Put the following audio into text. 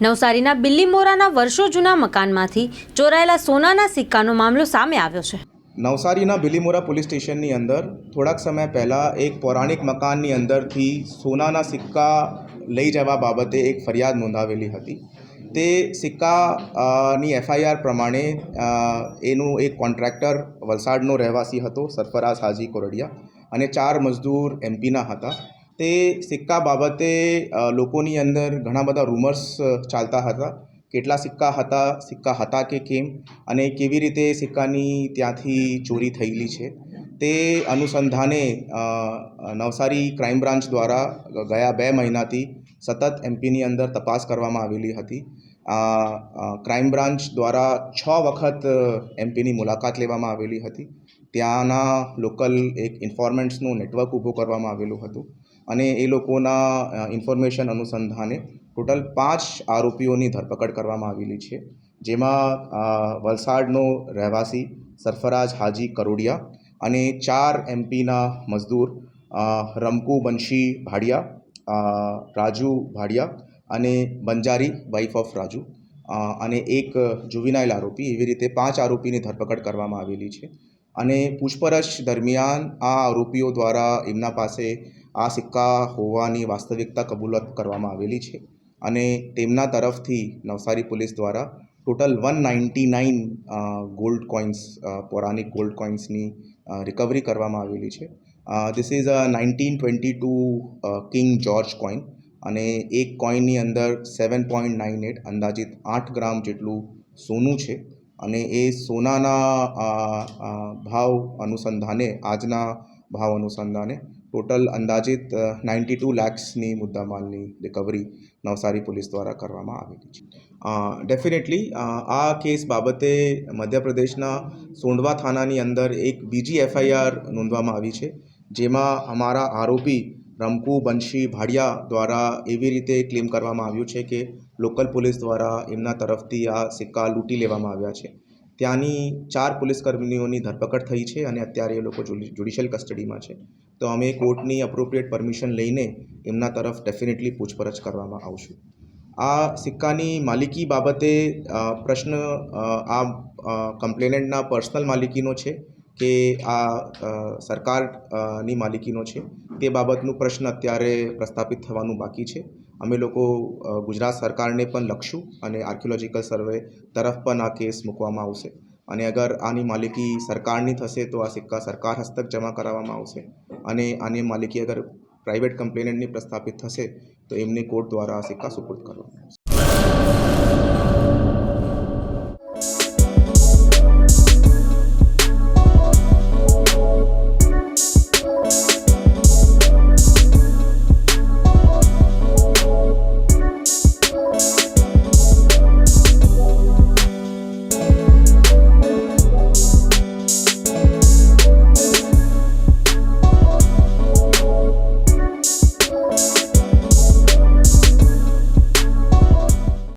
નવસારીના બિલ્લીમોરાના વર્ષો જૂના મકાનમાંથી ચોરાયેલા સોનાના સિક્કાનો મામલો સામે આવ્યો છે. નવસારીના બિલીમોરા પોલીસ સ્ટેશનની અંદર થોડાક સમય પહેલાં એક પૌરાણિક મકાનની અંદરથી સોનાના સિક્કા લઈ જવા બાબતે એક ફરિયાદ નોંધાવેલી હતી. તે સિક્કા ની એફઆઈઆર પ્રમાણે એનું એક કોન્ટ્રાક્ટર વલસાડનો રહેવાસી હતો, સરફરાઝ હાજી કોરડિયા, અને ચાર મજદૂર એમપીના હતા. તે સિક્કા બાબતે લોકોની અંદર ઘણા બધા રૂમર્સ ચાલતા હતા. કેટલા સિક્કા હતા સિક્કા હતા કે કેમ, અને કેવી રીતે સિક્કાની ત્યાંથી ચોરી થયેલી છે. તે અનુસંધાને નવસારી ક્રાઇમ બ્રાન્ચ દ્વારા ગયા બે મહિનાથી સતત એમપીની અંદર તપાસ કરવામાં આવેલી હતી. ક્રાઇમ બ્રાન્ચ દ્વારા છ વખત એમપીની મુલાકાત લેવામાં આવેલી હતી. ત્યાંના લોકલ એક ઇન્ફોર્મેન્ટ્સનું નેટવર્ક ઊભું કરવામાં આવેલું હતું. અને એ લોકોના ઇન્ફોર્મેશન અનુસંધાને ટોટલ પાંચ આરોપીઓની ધરપકડ કરવામાં આવેલી છે. જેમાં વલસાડનો રહેવાસી સરફરાજ હાજી કરોડિયા અને ચાર એમપીના મજદૂર રમકુ બંશી ભાડિયા રાજુ ભાડિયા અને બંજારી વાઇફ ઓફ રાજુ. અને એક જુવિનાઇલ આરોપી. એવી રીતે પાંચ આરોપીની ધરપકડ કરવામાં આવેલી છે. અને પૂછપરછ દરમિયાન આ આરોપીઓ દ્વારા એમના પાસે આ સિક્કા હોવાની વાસ્તવિકતા કબૂલત કરવામાં આવેલી છે અને તેમના તરફથી નવસારી પોલીસ દ્વારા total one ninety nine gold coins પૌરાણિક ગોલ્ડ કોઇન્સની રિકવરી કરવામાં આવેલી છે. This is a nineteen twenty two king George coin અને એક કોઈનની અંદર સેવન પોઈન્ટ નાઇન એટ અંદાજિત આઠ ગ્રામ જેટલું સોનું છે. અને એ સોનાના ભાવ અનુસંધાને, આજના ભાવ અનુસંધાને ટોટલ અંદાજિત નાઇન્ટી ટુ લેક્સની મુદ્દામાલની રિકવરી નવસારી પોલીસ દ્વારા કરવામાં આવેલી છે. ડેફિનેટલી આ કેસ બાબતે મધ્યપ્રદેશના સોંડવા થાનાની અંદર એક બીજી એફઆઈઆર નોંધવામાં આવી છે, જેમાં અમારા આરોપી રમકુ, બંશી, ભાડિયા દ્વારા એવી રીતે ક્લેમ કરવામાં આવ્યું છે કે લોકલ પોલીસ દ્વારા એમના તરફથી આ સિક્કા લૂંટી લેવામાં આવ્યા છે. ત્યાંની ચાર પોલીસ કર્મીઓની ધરપકડ થઈ છે અને અત્યારે એ લોકો જ્યુડિશિયલ કસ્ટડીમાં છે. તો અમે કોર્ટની અપ્રોપ્રિએટ પરમિશન લઈને એમના તરફ ડેફિનેટલી પૂછપરછ કરવામાં આવશું. આ સિક્કાની માલિકી બાબતે પ્રશ્ન આ કમ્પ્લેનન્ટના પર્સનલ માલિકીનો છે. કે આ સરકારની માલિકીનો છે, તે બાબતનું પ્રશ્ન અત્યારે પ્રસ્થાપિત થવાનું બાકી છે. અમે લોકો ગુજરાત સરકારને પણ લખશું અને આર્કિયોલોજીકલ સર્વે તરફ પણ આ કેસ મૂકવામાં આવશે. અને અગર આની માલિકી સરકારની થશે તો આ સિક્કા સરકાર હસ્તક જમા કરાવવામાં આવશે. અને આની માલિકી અગર પ્રાઇવેટ કમ્પ્લેનન્ટની પ્રસ્થાપિત થશે તો એમને કોર્ટ દ્વારા આ સિક્કા સુપુર્દ કરવામાં આવશે.